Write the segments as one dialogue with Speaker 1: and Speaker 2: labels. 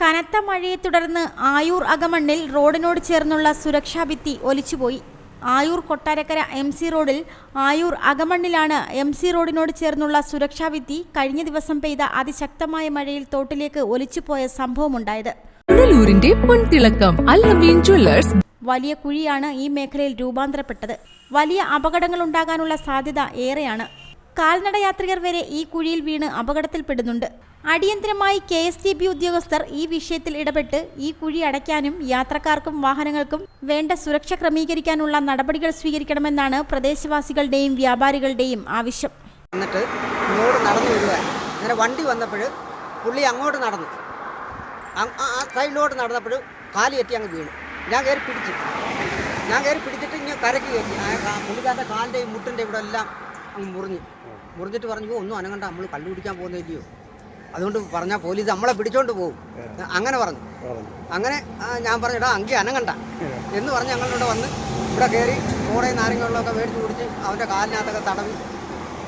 Speaker 1: കനത്ത മഴയെ തുടർന്ന് ആയൂർ അകമണ്ണിൽ റോഡിനോട് ചേർന്നുള്ള സുരക്ഷാ ഭിത്തി ഒലിച്ചുപോയി. ആയൂർ കൊട്ടാരക്കര എം സി റോഡിൽ ആയൂർ അകമണ്ണിലാണ് എം സി റോഡിനോട് ചേർന്നുള്ള സുരക്ഷാ ഭിത്തി കഴിഞ്ഞ ദിവസം പെയ്ത അതിശക്തമായ മഴയിൽ തോട്ടിലേക്ക് ഒലിച്ചുപോയ സംഭവമുണ്ടായത്.
Speaker 2: പുനലൂരിന്റെ പൊൻതിളക്കം അല്ലമീൻ ജ്വല്ലേഴ്സ്.
Speaker 1: വലിയ കുഴിയാണ് ഈ മേഖലയിൽ രൂപാന്തരപ്പെട്ടത്. വലിയ അപകടങ്ങൾ ഉണ്ടാകാനുള്ള സാധ്യത ഏറെയാണ്. കാൽനട യാത്രികർ വരെ ഈ കുഴിയിൽ വീണ് അപകടത്തിൽപ്പെടുന്നുണ്ട്. അടിയന്തരമായി കെ എസ് ടി ബി ഉദ്യോഗസ്ഥർ ഈ വിഷയത്തിൽ ഇടപെട്ട് ഈ കുഴി അടയ്ക്കാനും യാത്രക്കാർക്കും വാഹനങ്ങൾക്കും വേണ്ട സുരക്ഷ ക്രമീകരിക്കാനുള്ള നടപടികൾ സ്വീകരിക്കണമെന്നാണ് പ്രദേശവാസികളുടെയും വ്യാപാരികളുടെയും ആവശ്യം.
Speaker 3: എന്നിട്ട് ഇങ്ങോട്ട് നടന്നു വരിക. അങ്ങനെ വണ്ടി വന്നപ്പോൾ പുള്ളി അങ്ങോട്ട് നടന്നു. ആ സൈഡിലോട്ട് നടന്നപ്പോൾ കാൽ എത്തി അങ്ങ് വീണു. ഞാൻ കയറി പിടിച്ചു. ഞാൻ കയറി പിടിച്ചിട്ട് ഇങ്ങനെ കരക്ക് കയറ്റി. പുള്ളിക്കാരന്റെ കാലിന്റെയും മുട്ടിന്റെ ഇവിടെ എല്ലാം മുറിഞ്ഞു. മുറിഞ്ഞിട്ട് പറഞ്ഞു ഒന്നും അനങ്ങണ്ട. നമ്മൾ കല്ലുപിടിക്കാൻ പോകുന്നില്ലയോ അതുകൊണ്ട് പറഞ്ഞാൽ പോലീസ് നമ്മളെ പിടിച്ചോണ്ട് പോകും അങ്ങനെ പറഞ്ഞു. അങ്ങനെ ഞാൻ പറഞ്ഞു എടാ അങ്കി അനങ്ങണ്ട. എന്ന് പറഞ്ഞ് ഞങ്ങളിവിടെ വന്ന് ഇവിടെ കയറി കൂടെ നാരങ്ങളുമൊക്കെ മേടിച്ച് കുടിച്ച് അവന്റെ കാലിനകത്തൊക്കെ തടവി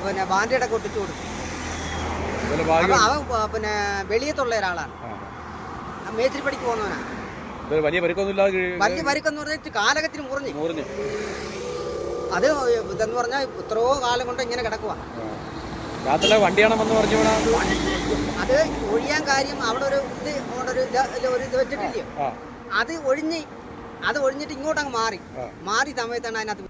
Speaker 3: പിന്നെ ബാൻഡേഡൊക്കെ ഒട്ടിച്ചു കൊടുത്തു. അപ്പൊ അവൻ പിന്നെ വെളിയത്തുള്ള ഒരാളാണ്. മേച്ചിരി പടിക്ക് പോകുന്നവനാണ്
Speaker 4: വലിയ
Speaker 3: വലിയ പരിക്കെന്ന് പറഞ്ഞിട്ട് കാലകത്തിന് മുറിഞ്ഞു.
Speaker 4: മുറിഞ്ഞ്.
Speaker 3: അത് ഇതെന്ന് പറഞ്ഞാൽ എത്രയോ കാലം കൊണ്ട് ഇങ്ങനെ കിടക്കുക
Speaker 4: ആ. വണ്ടിയാണ് വണ്ടിയാണെന്ന് പറഞ്ഞു
Speaker 3: അത് ഒഴിയാൻ കാര്യം അവിടെ ഒരു ഇത് ഒരു ഇത് ഇല്ല, ഒരു ഇത് വെച്ചിട്ടില്ലയോ അത് ഒഴിഞ്ഞ് അത് ഒഴിഞ്ഞിട്ട് ഇങ്ങോട്ടങ്ങ് മാറി. മാറി സമയത്താണ് അതിനകത്ത്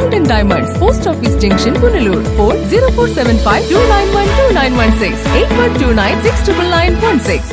Speaker 2: Golden Diamonds, Post Office Junction, Punalur. Phone 8129